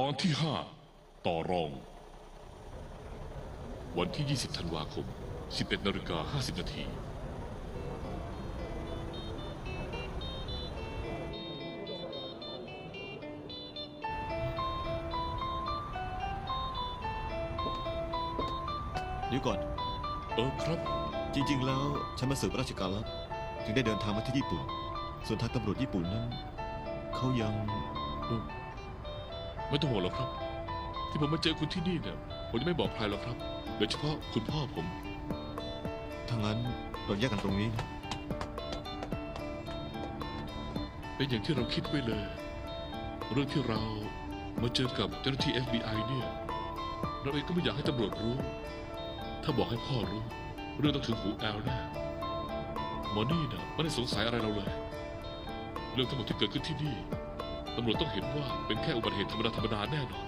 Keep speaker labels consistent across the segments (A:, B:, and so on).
A: ตอนที่ 5 ต่อรอง วันที่ 20 ธันวาคม 11นาฬิกา50 นาที
B: เดี๋ยวก่อน
A: เออครับ
B: จริง ๆ แล้ว ฉันมาสืบราชการลับจึงได้เดินทางมาที่ญี่ปุ่น ส่วนทางตำรวจญี่ปุ่นนั้น เขายัง
A: ไม่ต้องห่วงหรอกครับ ที่ผมมาเจอคุณที่นี่เนี่ยผมจะไม่บอกใครหรอกครับ โดยเฉพาะคุณพ่อผม
B: ถ้างั้นเราแยกกันตรงนี้นะ
A: เป็นอย่างที่เราคิดไว้เลย เรื่องที่เรามาเจอกับเจ้าหน้าที่ FBI เนี่ย เราเองก็ไม่อยากให้ตำรวจรู้ ถ้าบอกให้พ่อรู้ เรื่องต้องถึงหูแอลแน่หมอนี่นะไม่ได้สงสัยอะไรเราเลย เรื่องทั้งหมดที่เกิดขึ้นที่นี่ ตำรวจต้องเห็นว่าเป็นแค่อุบัติเหตุธรรมดาธรรมดาแน่นอน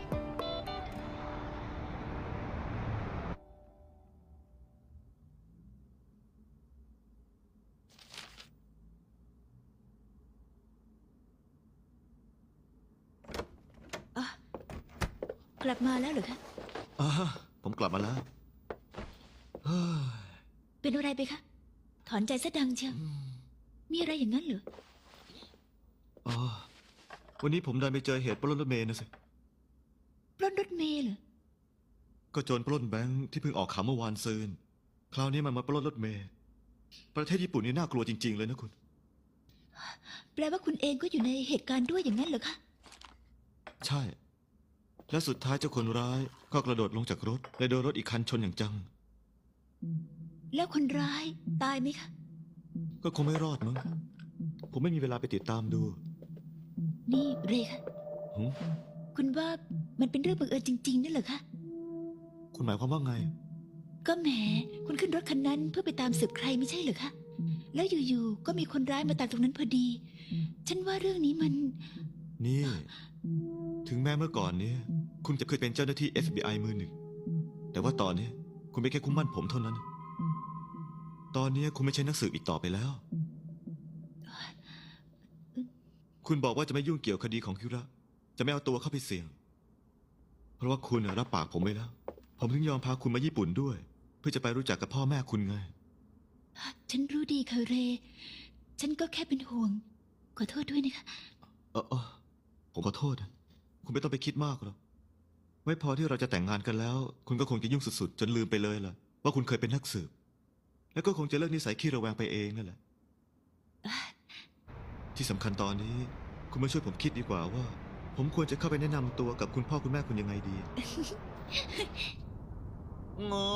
C: กลับมาแล้วเหรอคะ
B: อ่าผมกลับมาแล้วเฮ้ย
C: เป็นอะไรไปคะ ถอนใจซะดังเชียว มีอะไรอย่างนั้นเหรอ
B: อ๋อ วันนี้ผมดันไปเจอเหตุปล้นรถเมล์นะสิ
C: ปล้นรถเมล์เหรอ
B: ก็โจรปล้นแบงค์ที่เพิ่งออกข่าวเมื่อวานซืน คราวนี้มันมาปล้นรถเมล์ประเทศญี่ปุ่นนี่น่ากลัวจริง ๆ เลยนะคุณ
C: แปลว่าคุณเองก็อยู่ในเหตุการณ์ด้วยอย่างนั้นเหรอคะ
B: ใช่ และสุดท้ายเจ้าคนร้ายก็กระโดดลงจากรถและโดนรถอีกคันชนอย่างจัง
C: แล้วคนร้ายตายไหมคะ
B: ก็คงไม่รอดมั้ง ผมไม่มีเวลาไปติดตามดู
C: นี่เรคะ
B: หึ
C: คุณว่ามันเป็นเรื่องบังเอิญจริงๆนั่นเหรอคะ
B: คุณหมายความว่าไง
C: ก็แหม คุณขึ้นรถคันนั้นเพื่อไปตามสืบใครไม่ใช่เหรอคะ แล้วอยู่ๆ ก็มีคนร้ายมาตามตรงนั้นพอดี ฉันว่าเรื่องนี้มัน
B: นี่ ถึงแม้เมื่อก่อนเนี้ยคุณจะเคยเป็นเจ้าหน้าที่ FBI มือหนึ่ง แต่ว่าตอนเนี้ยคุณเป็นแค่คุ้มมั่นผมเท่านั้น ตอนเนี้ยคุณไม่ใช่นักสืบอีกต่อไปแล้ว คุณบอกว่าจะไม่ยุ่งเกี่ยวคดีของคิระ จะไม่เอาตัวเข้าไปเสี่ยง เพราะว่าคุณน่ะรับปากผมไว้แล้ว ผมถึงยอมพาคุณมาญี่ปุ่นด้วย เพื่อจะไปรู้จักกับพ่อแม่คุณไง
C: ฉันรู้ดีค่ะเร ฉันก็แค่เป็นห่วง ขอโทษด้วยนะคะ
B: เออเออผมขอโทษนะคุณไม่ต้องไปคิดมากหรอกไม่พอที่เราจะแต่งงานกันแล้ว คุณก็คงจะยุ่งสุดๆ จนลืมไปเลยล่ะ ว่าคุณเคยเป็นนักสืบ แล้วก็คงจะเลิกนิสัยขี้ระแวงไปเองนั่นแหละ ที่สำคัญตอนนี้ คุณมาช่วยผมคิดดีกว่าว่า ผมควรจะเข้าไปแนะนำตัวกับคุณพ่อคุณแม่คุณยังไงดี
D: โง่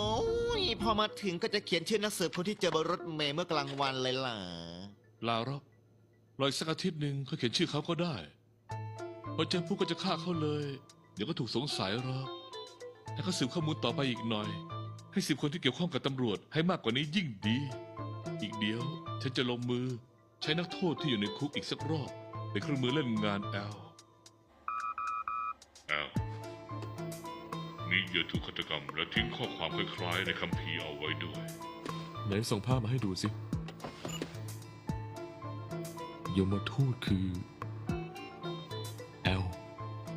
D: ยพอมาถึงก็จะเขียนชื่อนักสืบคนที่เจอบนรถเมล์เมื่อกลางวันเลยล่ะ
A: ลาหรอกรออีกสักอาทิตย์หนึ่งเขาเขียนชื่อเขาก็ได้พอเจอผู้ก็จะฆ่าเขาเลย เดี๋ยวก็ถูกสงสัยหรอกให้เขาสืบข้อมูลต่อไปอีกหน่อย ให้สืบคนที่เกี่ยวข้องกับตำรวจให้มากกว่านี้ยิ่งดี อีกเดียวฉันจะลงมือ ใช้นักโทษที่อยู่ในคุกอีกสักรอบเป็นเครื่องมือเล่นงานแอลแอลมีเหยื่อถูกฆาตกรรมและทิ้งข้อความคล้ายๆในคัมภีร์เอาไว้ด้วย
E: ไหนส่งภาพมาให้ดูสิยมทูตคือแอล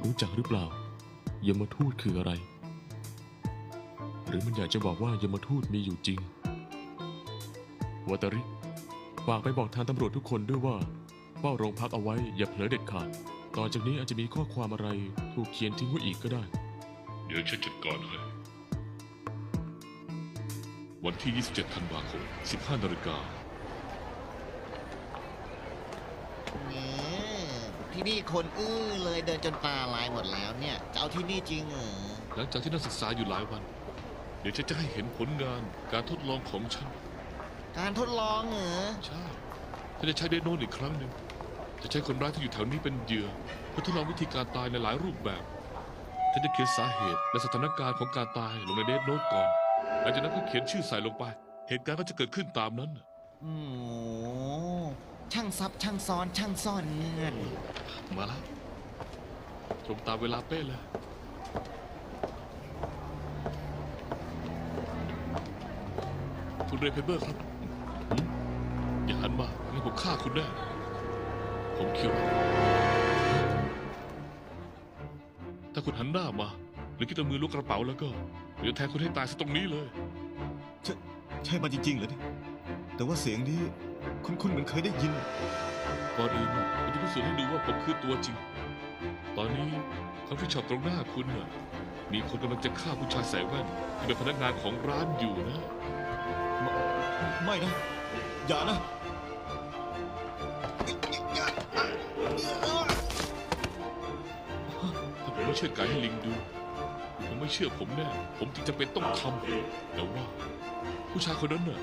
E: รู้จักหรือเปล่ายมทูตคืออะไร หรือมันอยากจะบอกว่ายมทูตมีอยู่จริงวัตริ ฝากไปบอกทางตำรวจทุกคนด้วยว่าเฝ้าโรงพักเอาไว้อย่าเผลอเด็ดขาด ต่อจากนี้อาจจะมีข้อความอะไรถูกเขียนทิ้งไว้อีกก็ได้
A: เดี๋ยวฉันจัดการให้ วันที่ 27 ธันวาคม 15 นาฬิกา
D: เนี่ยที่นี่คนอื้อเลยเดินจนตาลายหมดแล้วเนี่ย จะเอาที่นี่จริงเหรอ
A: หลังจากที่นักศึกษาอยู่หลายวัน เดี๋ยวฉันจะให้เห็นผลงานการทดลองของฉัน
D: การทดลองเหรอ
A: ใช่ฉันจะใช้เดโนนอีกครั้งหนึ่ง จะใช้คนร้ายที่อยู่แถวนี้เป็นเหยื่อเพื่อทดลองวิธีการตายในหลายรูปแบบฉันจะเขียนสาเหตุและสถานการณ์ของการตายลงในเดโนตก่อนหลังจากนั้นก็เขียนชื่อใส่ลงไป เหตุการณ์ก็จะเกิดขึ้นตามนั้น
D: อืมช่างซับช่างซ้อนช่างซ่อนเงื่อน
A: มาแล้วตรงตามเวลาเป๊ะเลย คุณเรย์เพเบอร์ครับหืม อย่าหันมางั้นผมฆ่าคุณแน่ผมคิวถ้าคุณหันหน้ามา หรือคิดเอามือล้วงกระเป๋าแล้วก็เดี๋ยวแทงคุณให้ตายซะตรงนี้เลย
B: ใช่ใช่มันจริงๆเหรอเนี่ยแต่ว่าเสียงนี้คุ้นๆเหมือนเคยได้ยิน
A: ก่อนอื่นผมจะพิสูจน์ให้ดูว่าผมคือตัวจริง ตอนนี้คอฟฟี่ช็อปตรงหน้าคุณน่ะมีคนกำลังจะฆ่าผู้ชายใส่แว่นที่เป็นพนักงานของร้านอยู่นะ
B: ไม่นะ อย่านะ
A: ถ้าผมไม่เชื่อไก่ให้ลิงดู ผมไม่เชื่อผมแน่ ผมจึงจะเป็นต้องทำแต่ว่า ผู้ชายคนนั้นน่ะ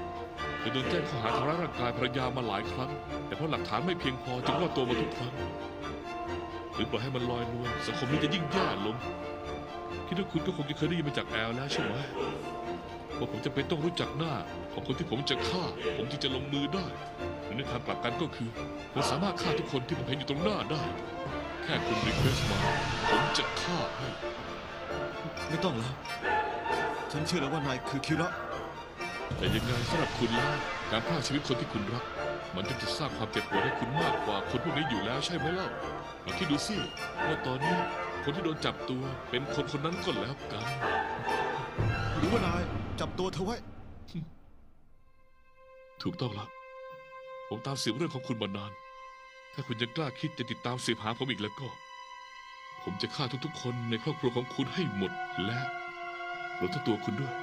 A: เคยโดนแจ้งข้อหาทำร้ายร่างกายภรรยามาหลายครั้ง แต่เพราะหลักฐานไม่เพียงพอจึงรอดตัวมาทุกครั้ง หรือปล่อยให้มันลอยนวลสังคมนี้จะยิ่งแย่ลงคิดว่าคุณก็คงจะเคยได้ยินมาจากแอลแล้วใช่ไหม ว่าผมจะเป็นต้องรู้จักหน้า ของคนที่ผมจะฆ่า ผมจึงจะลงมือได้หรือในทางกลับกันก็คือผมสามารถฆ่าทุกคนที่ผมเห็นอยู่ตรงหน้าได้ แค่คุณรีเควสมา ผมจะฆ่าให้
B: ไม่ต้องแล้ว ฉันเชื่อแล้วว่านายคือคิระ
A: แต่ยังไงสำหรับคุณแล้วการฆ่าชีวิตคนที่คุณรัก มันจะสร้างความเจ็บปวดให้คุณมากกว่าคนพวกนี้อยู่แล้วใช่ไหมเล่าลองคิดดูสิว่าตอนนี้คนที่โดนจับตัวเป็นคนคนนั้นก็แล้วกัน
B: หรือว่านาย จับตัวเธอไว้
A: ถูกต้องแล้ว ผมตามสืบเรื่องของคุณมานาน ถ้าคุณยังกล้าคิดจะติดตามสืบหาผมอีกแล้วก็ ผมจะฆ่าทุกๆ คนในครอบครัวของคุณให้หมดและรวมทั้งตัวคุณด้วย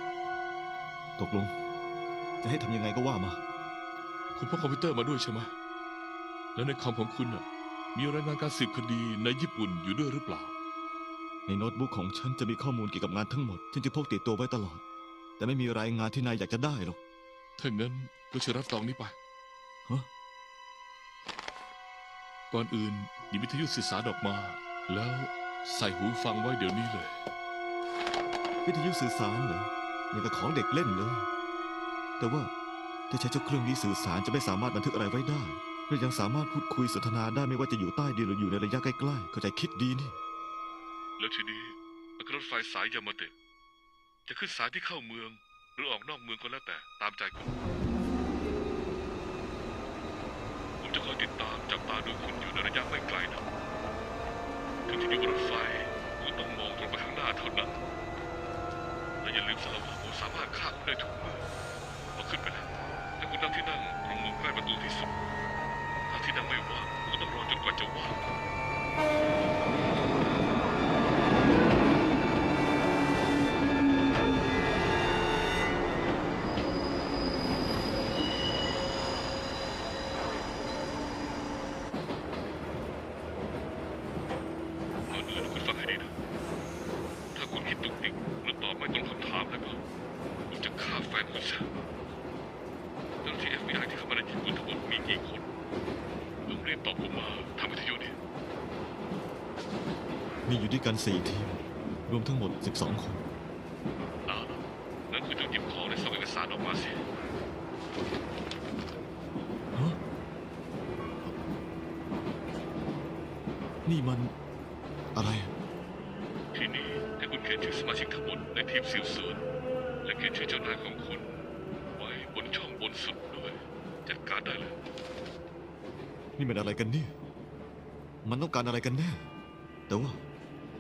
B: ตกลง จะให้ทำยังไงก็ว่ามา
A: คุณพกคอมพิวเตอร์มาด้วยใช่ไหมแล้วในคอมของคุณน่ะ มีรายงานการสืบคดีในญี่ปุ่นอยู่ด้วยหรือเปล่า
B: ในโน้ตบุ๊กของฉันจะมีข้อมูลเกี่ยวกับงานทั้งหมดฉันจะพกติดตัวไว้ตลอด แต่ไม่มีรายงานที่นายอยากจะได้หรอก
A: ถ้างั้นก็เชิญรับซองนี้ไป
B: ฮะ
A: ก่อนอื่นหยิบวิทยุสื่อสารออกมา แล้วใส่หูฟังไว้เดี๋ยวนี้เลย
B: วิทยุสื่อสารเหรออย่างกับของเด็กเล่นเลย แต่ว่าถ้าใช้เจ้าเครื่องนี้สื่อสารจะไม่สามารถบันทึกอะไรไว้ได้และยังสามารถพูดคุยสนทนาได้ไม่ว่าจะอยู่ใต้ดินหรืออยู่ในระยะใกล้ๆเข้าใจคิดดีนี่
A: แล้วทีนี้รถไฟสายยามาเตะ จะขึ้นสายที่เข้าเมือง หรือออกนอกเมืองก็แล้วแต่ตามใจคุณ ผมจะคอยติดตามจับตาดูคุณอยู่ในระยะไม่ไกลนะถึงที่อยู่บนรถไฟคุณต้องมองตรงไปข้างหน้าเท่านั้นและอย่าลืมสละว่าผมสามารถฆ่าคุณได้ทุกเมื่อพอขึ้นไปแล้วแต่คุณนั่งที่นั่งตรงมุมใกล้ประตูที่สุด ถ้าที่นั่งไม่ว่างคุณก็ต้องรอจนกว่าจะว่าง ก่อนอื่นคุณฟังให้ดีนะ ถ้าคุณคิดตุกติกหรือตอบไม่ตรงคำถามแล้วก็ผมจะฆ่าแฟนคุณซะเจ้าหน้าที่ FBI ที่เข้ามาในญี่ปุ่นทั้งหมดมีกี่คนลองเรียนตอบผมมาทางวิทยุนี่
B: มีอยู่ด้วยกันสี่ทีม รวมทั้งหมด 12 คน
A: เอาล่ะงั้นคุณจงหยิบของในซองเอกสารออกมาสิ
B: ฮะนี่มันอะไรอะ
A: ทีนี้ให้คุณเขียนชื่อสมาชิกทั้งหมดในทีมสืบสวน และเขียนชื่อเจ้านายของคุณ ไว้บนช่องบนสุดด้วยจัดการได้เลย
B: นี่มันอะไรกันเนี่ย มันต้องการอะไรกันแน่ แต่ว่า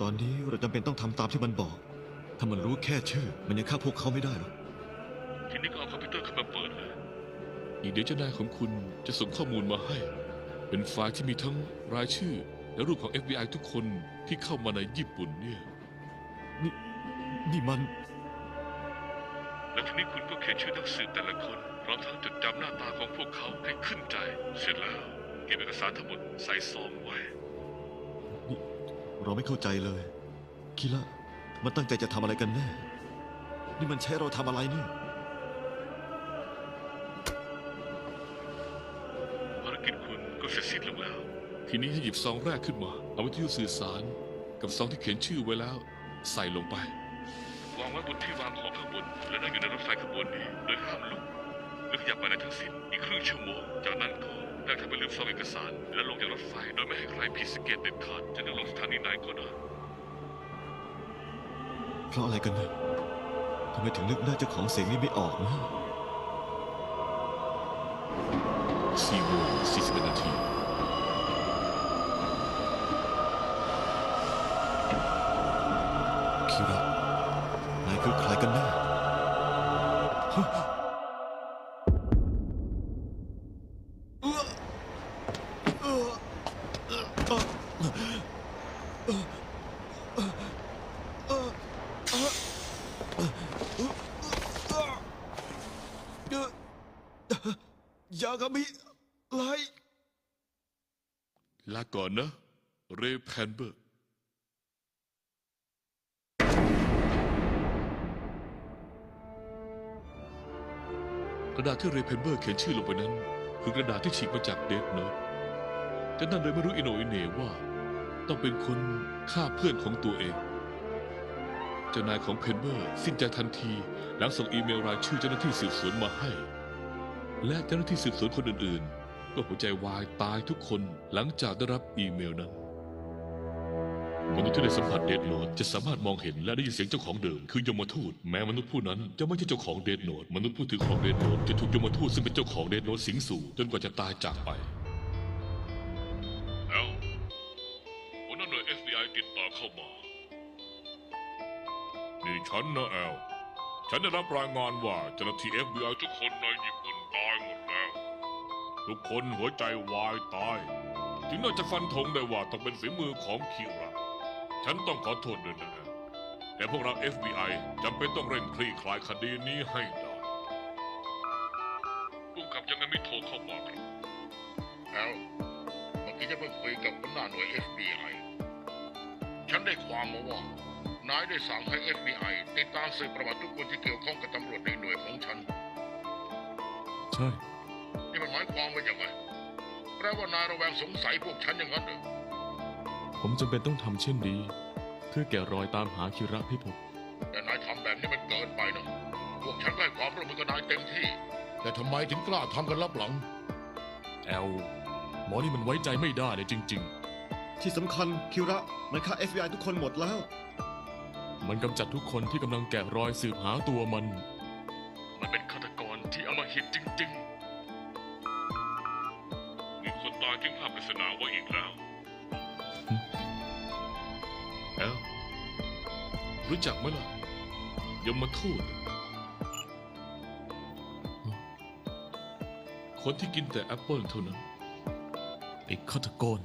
B: ตอนนี้เราจำเป็นต้องทำตามที่มันบอก ถ้ามันรู้แค่ชื่อ มันยังฆ่าพวกเขาไม่ได้หรอก
A: ทีนี้ก็เอาคอมพิวเตอร์ขึ้นมาเปิดเลย อีกเดี๋ยวเจ้านายของคุณจะส่งข้อมูลมาให้ เป็นไฟล์ที่มีทั้งรายชื่อ และรูปของ FBI ทุกคนที่เข้ามาในญี่ปุ่นเนี่ย
B: นี่นี่มัน
A: และทีนี้คุณก็เขียนชื่อนักสืบแต่ละคนพร้อมทั้งจดจำหน้าตาของพวกเขาให้ขึ้นใจ เสร็จแล้ว เก็บเอกสารทั้งหมดใส่ซองไว้
B: นี่ เราไม่เข้าใจเลย คิระมันตั้งใจจะทำอะไรกันแน่ นี่มันใช้เราทำอะไรเนี่ย
A: ภารกิจคุณก็เสร็จสิ้นลงแล้ว ทีนี้ให้หยิบซองแรกขึ้นมา เอาวิทยุสื่อสาร กับซองที่เขียนชื่อไว้แล้ว ใส่ลงไป วางไว้บนที่วางของข้างบน และนั่งอยู่ในรถไฟขบวนนี้ โดยห้ามลุกหรือขยับไปไหนทั้งสิ้นอีกครึ่งชั่วโมง จากนั้นก็ ได้ทำไปลืมซองเอกสาร และลงจากรถไฟโดยไม่ให้ใครผิดสังเกตเด็ดขาดจะนั่งลงสถานีไหนก็ได้
B: เพราะอะไรกันนะทำไมถึงนึกได้เจ้าของเสียงนี้ไม่ออกนะ
A: 4โมง41นาที
B: คิระนายคือใครกันแน่ ยากามิไล
A: ลาก่อนนะ เรย์ แพนเบอร์กระดาษที่เรย์แพนเบอร์เขียนชื่อลงไปนั้น คือกระดาษที่ฉีกมาจากเดดโนตแต่นั่นเลยไม่รู้อินโนอิเนว่า ต้องเป็นคนฆ่าเพื่อนของตัวเอง เจ้านายของเพนเบอร์ สิ้นใจทันที หลังส่งอีเมลรายชื่อเจ้าหน้าที่สืบสวนมาให้ และเจ้าหน้าที่สืบสวนคนอื่นๆ ก็หัวใจวายตายทุกคนหลังจากได้รับอีเมลนั้น มนุษย์ที่ได้สัมผัสเดดโนดจะสามารถมองเห็นและได้ยินเสียงเจ้าของเดิมคือยมทูตแม้มนุษย์ผู้นั้นจะไม่ใช่เจ้าของเดดโนดมนุษย์ผู้ถือครองเดดโนดจะถูกยมทูตซึ่งเป็นเจ้าของเดดโนดสิงสู่จนกว่าจะตายจากไปแล้วหัวหน้าหน่วย FBI ติดต่อเข้ามานี่ฉันนะแอลฉันได้รับรายงานว่าเจ้าหน้าที่ FBI ทุกคนในญี่ปุ่นตายหมดแล้ว ทุกคนหัวใจวายตาย ถึงน่าจะฟันธงได้ว่าต้องเป็นฝีมือของคิระ ฉันต้องขอโทษด้วยนะแอลแต่พวกเรา FBI จำเป็นต้องเร่งคลี่คลายคดีนี้ให้ได้ผู้กำกับยังไงไม่โทรเข้ามาครับ
F: แอลเมื่อกี้จะเพิ่งคุยกับหัวหน้าหน่วย FBI ฉันได้ความมาว่านายได้สั่งให้ FBI ติดตามสืบประวัติทุกคนที่เกี่ยวข้องกับตำรวจในหน่วยของฉัน
E: ใช่
F: นี่มันหมายความว่าอย่างไรแปลว่านายระแวงสงสัยพวกฉันอย่างนั้นเหรอ
E: ผมจำเป็นต้องทำเช่นนี้ เพื่อแกะรอยตามหาคิระให้พบ
F: แต่นายทำแบบนี้มันเกินไปนะพวกฉันก็ให้ความร่วมมือกับนายเต็มที่ แต่ทำไมถึงกล้าทำกันลับหลัง
E: แอล หมอนี่มันไว้ใจไม่ได้เลยจริง
B: ที่สำคัญคิระมันฆ่า FBI ทุกคนหมดแล้ว
E: ๆ มันกำจัดทุกคนที่กำลังแกะรอยสืบหาตัวมัน
A: มันเป็นฆาตกรที่อำมหิตจริง ๆ มีคนตายทิ้งภาพปริศนาไว้อีกแล้ว แอลรู้จักไหมล่ะยมทูตคนที่กินแต่แอปเปิลเท่านั้น
E: ไอ้ฆาตกร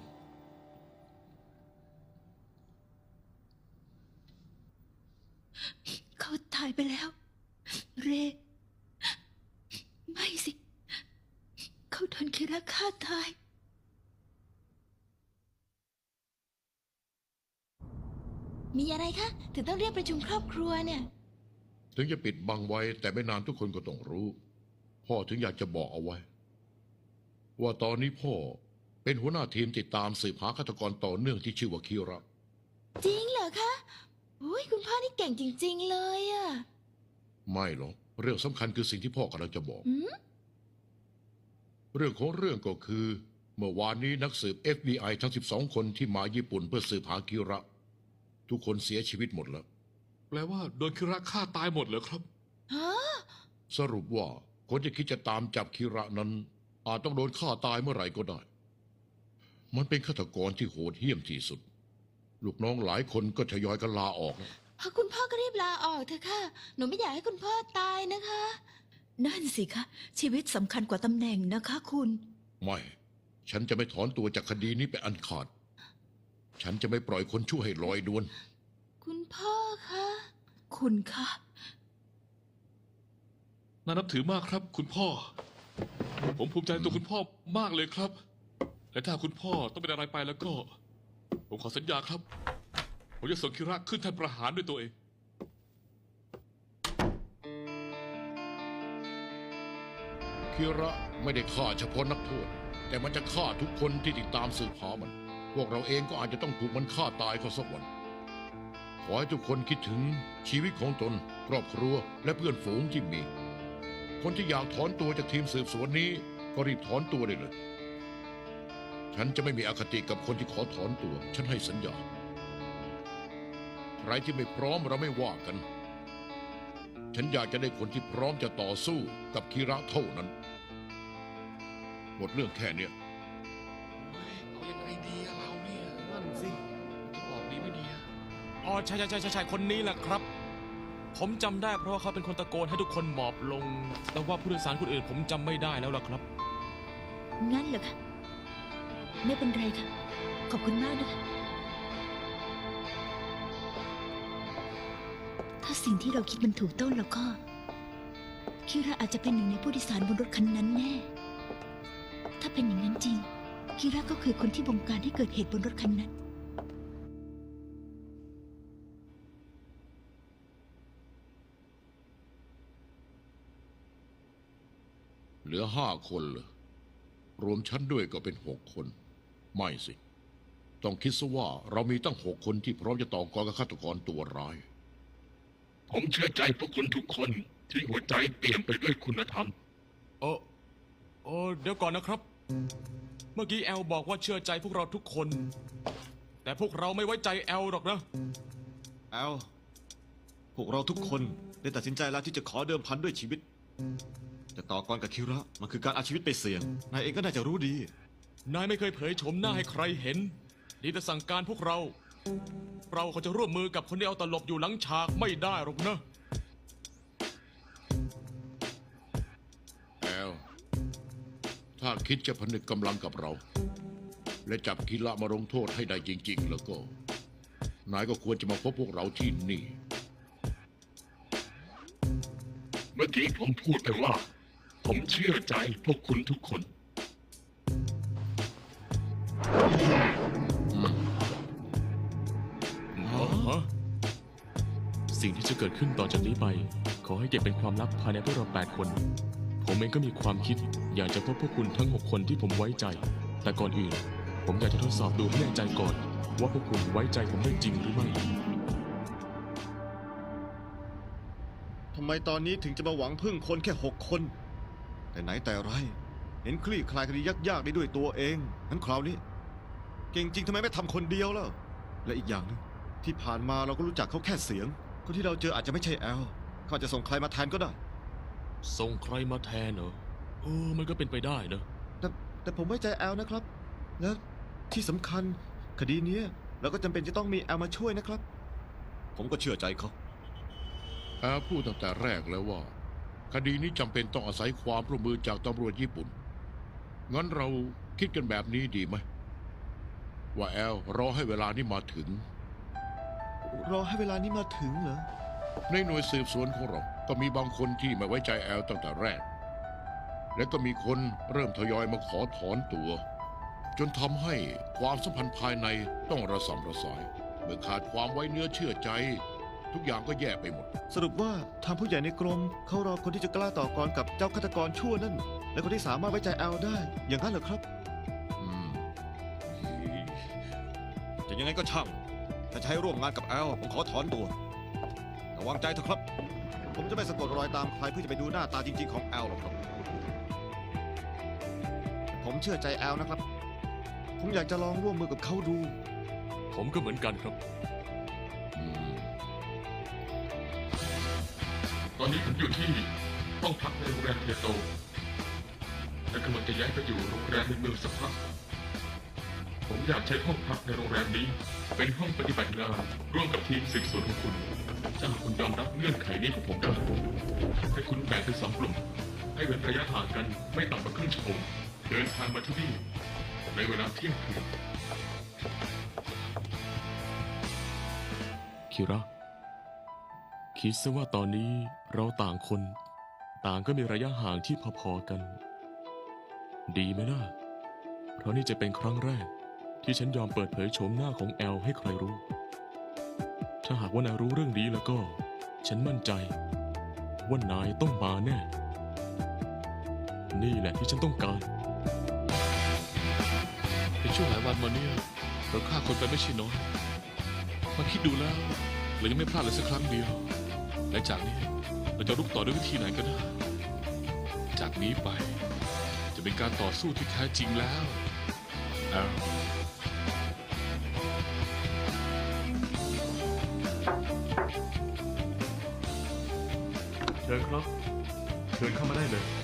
C: เขาตายไปแล้ว เร ไม่สิ เขาโดนคิระฆ่าตาย มีอะไรคะ ถึงต้องเรียกประชุมครอบครัวเนี่ย
F: ถึงจะปิดบังไว้ แต่ไม่นานทุกคนก็ต้องรู้ พ่อถึงอยากจะบอกเอาไว้ ว่าตอนนี้พ่อเป็นหัวหน้าทีมติดตามสืบหาฆาตกรต่อเนื่องที่ชื่อว่าคิระ
C: จริงเหรอคะอุ้ยคุณพ่อนี่เก่งจริง ๆ เลยอะ
F: ไม่หรอกเรื่องสำคัญคือสิ่งที่พ่อกำลังจะบอก
C: อืม
F: เรื่องของเรื่องก็คือ เมื่อวานนี้นักสืบ FBI ทั้ง 12 คนที่มาญี่ปุ่นเพื่อสืบหาคิระ ทุกคนเสียชีวิตหมดแล้ว
A: แปลว่าโดนคิระฆ่าตายหมดเลยครับ
C: ฮะ
F: สรุปว่าคนที่คิดจะตามจับคิระนั้น อาจต้องโดนฆ่าตายเมื่อไหร่ก็ได้ มันเป็นฆาตกรที่โหดเหี้ยมที่สุด ลูกน้องหลายคนก็ทยอยกันลาออกแล้ว
C: พอคุณพ่อก็รีบลาออกเถอะค่ะ หนูไม่อยากให้คุณพ่อตายนะคะ นั่นสิคะ ชีวิตสำคัญกว่าตำแหน่งนะคะคุณ
F: ไม่ ฉันจะไม่ถอนตัวจากคดีนี้ไปอันขาด ฉันจะไม่ปล่อยคนชั่วให้ลอยนวล
C: คุณพ่อคะ คุณคะ
A: น่านับถือมากครับ คุณพ่อ ผมภูมิใจในตัวคุณพ่อมากเลยครับ และถ้าคุณพ่อต้องเป็นอะไรไปแล้วก็ ผมขอสัญญาครับ ผมจะส่งคิระขึ้นแท่นประหารด้วยตัวเอง
F: คิระไม่ได้ฆ่าเฉพาะนักโทษ แต่มันจะฆ่าทุกคนที่ติดตามสืบหามัน พวกเราเองก็อาจจะต้องถูกมันฆ่าตายก็สักวัน ขอให้ทุกคนคิดถึงชีวิตของตน ครอบครัวและเพื่อนฝูงที่มี คนที่อยากถอนตัวจากทีมสืบสวนนี้ ก็รีบถอนตัวได้เลย ฉันจะไม่มีอคติกับคนที่ขอถอนตัว ฉันให้สัญญา ใครที่ไม่พร้อมเราไม่ว่ากัน ฉันอยากจะได้คนที่พร้อมจะต่อสู้กับคีระเท่านั้น หมดเรื่องแค่เนี้ย
A: อ
E: ใช่ใช่ใช่ใช่ใช่คนนี้แหละครับ ผมจำได้เพราะว่าเขาเป็นคนตะโกนให้ทุกคนหมอบลง แต่ว่าผู้โดยสารคนอื่นผมจำไม่ได้แล้วล่ะครับ
C: งั้นเหรอคะไม่เป็นไรค่ะ ขอบคุณมากนะคะถ้าสิ่งที่เราคิดมันถูกต้องแล้วก็ คิระอาจจะเป็นหนึ่งในผู้โดยสารบนรถคันนั้นแน่ ถ้าเป็นอย่างนั้นจริง คิระก็คือคนที่บงการให้เกิดเหตุบนรถคันนั้น
F: ลือห้าคนเหรอรวมฉันด้วยก็เป็นหกคน ไม่สิ ต้องคิดซะว่าเรามีตั้งหกคนที่พร้อมจะต่อกรกับฆาตกรตัวร้าย
A: ผมเชื่อใจพวกคุณทุกคนที่หัวใจเปี่ยมไปด้วยคุณธรรม
E: โอ้โอ้เดี๋ยวก่อนนะครับ เมื่อกี้แอลบอกว่าเชื่อใจพวกเราทุกคน แต่พวกเราไม่ไว้ใจแอลหรอกนะ
B: แอล พวกเราทุกคนได้ตัดสินใจแล้วที่จะขอเดิมพันด้วยชีวิต แต่ต่อกรกับคิระมันคือการเอาชีวิตไปเสี่ยง นายเองก็น่าจะรู้ดี
E: นายไม่เคยเผยโฉมหน้าให้ใครเห็น ดีแต่สั่งการพวกเรา เราเขาจะร่วมมือกับคนที่เอาตลบอยู่หลังฉากไม่ได้หรอกนะ
F: แอลถ้าคิดจะผนึกกำลังกับเรา และจับคิระมาลงโทษให้ได้จริง ๆ แล้วก็ นายก็ควรจะมาพบพวกเราที่นี่
A: เมื่อกี้ผมพูดไปว่า ผมเชื่อใจพวกคุณทุกคน
E: ฮะสิ่งที่จะเกิดขึ้นต่อจากนี้ไป ขอให้เก็บเป็นความลับภายในพวกเราแปดคน ผมเองก็มีความคิด อยากจะพบพวกคุณทั้งหกคนที่ผมไว้ใจ แต่ก่อนอื่น ผมอยากจะทดสอบดูให้แน่ใจก่อน ว่าพวกคุณไว้ใจผมได้จริงหรือไม่
B: ทำไมตอนนี้ถึงจะมาหวังพึ่งคนแค่หกคน แต่ไหนแต่ไร เห็นคลี่คลายคดียากๆได้ด้วยตัวเองงั้นคราวนี้ เก่งจริงทำไมไม่ทำคนเดียวแล้ว และอีกอย่างหนึงที่ผ่านมาเราก็รู้จักเขาแค่เสียง คนที่เราเจออาจจะไม่ใช่แอลเขาอาจจะส่งใครมาแทนก็ได้
E: ส่งใครมาแทนเหรอเออมันก็เป็นไปได้นะ
B: แต่แต่ผมไว้ใจแอลนะครับ และที่สำคัญคดีเนี้ยเราก็จำเป็นจะต้องมีแอลมาช่วยนะครับ ผมก็เชื่อใจเขา
F: แอลพูดตั้งแต่แรกแล้วว่า คดีนี้จำเป็นต้องอาศัยความร่วมมือจากตำรวจญี่ปุ่น งั้นเราคิดกันแบบนี้ดีไหมว่าแอลรอให้เวลานี้มาถึง
B: รอให้เวลานี้มาถึงเหรอ
F: ในหน่วยสืบสวนของเรา ก็มีบางคนที่ไม่ไว้ใจแอลตั้งแต่แรก และก็มีคนเริ่มทยอยมาขอถอนตัว จนทำให้ความสัมพันธ์ภายในต้องระสำระสาย เมื่อขาดความไว้เนื้อเชื่อใจ ทุกอย่างก็แย่ไปหมด
B: สรุปว่าทางผู้ใหญ่ในกรมเขารอคนที่จะกล้าต่อกรกับเจ้าฆาตกรชั่วนั่น และคนที่สามารถไว้ใจแอลได้ อย่างนั้นเหรอครับ
F: อืม
B: จะยังไงก็ช่าง ถ้าจะใช้ร่วมงานกับแอลผมขอถอนตัวระวังใจเถอะครับ ผมจะไม่สะกดรอยตามใครเพื่อจะไปดูหน้าตาจริง ๆ ของแอลหรอกครับ ผมเชื่อใจแอลนะครับ ผมอยากจะลองร่วมมือกับเขาดู
E: ผมก็เหมือนกันครับ
F: อ
A: นนี้ผมอยู่ที่ห้องพักในโรงแรมเทโตและกำลังจะย้ายไปอยู่โรงแรมในเมืองสักพัก ผมอยากใช้ห้องพักในโรงแรมนี้ เป็นห้องปฏิบัติงานร่วมกับทีมสืบสวนของคุณถ้าคุณยอมรับเงื่อนไขนี้ของผมได้ให้คุณแบ่งเป็นสองกลุ่ม ให้เว้นระยะห่างกันไม่ต่ำกว่าครึ่งชั่วโมงเดินทางมาที่นี่ในเวลาเที่ยงคืน
E: คิระ คิดซะว่าตอนนี้เราต่างคน ต่างก็มีระยะห่างที่พอๆกัน ดีไหมล่ะเพราะนี่จะเป็นครั้งแรก ที่ฉันยอมเปิดเผยโฉมหน้าของแอลให้ใครรู้ ถ้าหากว่านายรู้เรื่องนี้แล้วก็ ฉันมั่นใจ ว่านายต้องมาแน่ นี่แหละที่ฉันต้องการ
A: ในช่วงหลายวันมาเนี้เราฆ่าคนไปไม่ใช่น้อยมาคิดดูแล้วเรายังไม่พลาดเลยสักครั้งเดียว และจากนี้เราจะรุกต่อด้วยวิธีไหนก็ได้ จากนี้ไป จะเป็นการต่อสู้ที่แท้จริงแล้วแอล
E: เชิญครับ เชิญเข้ามาได้เลย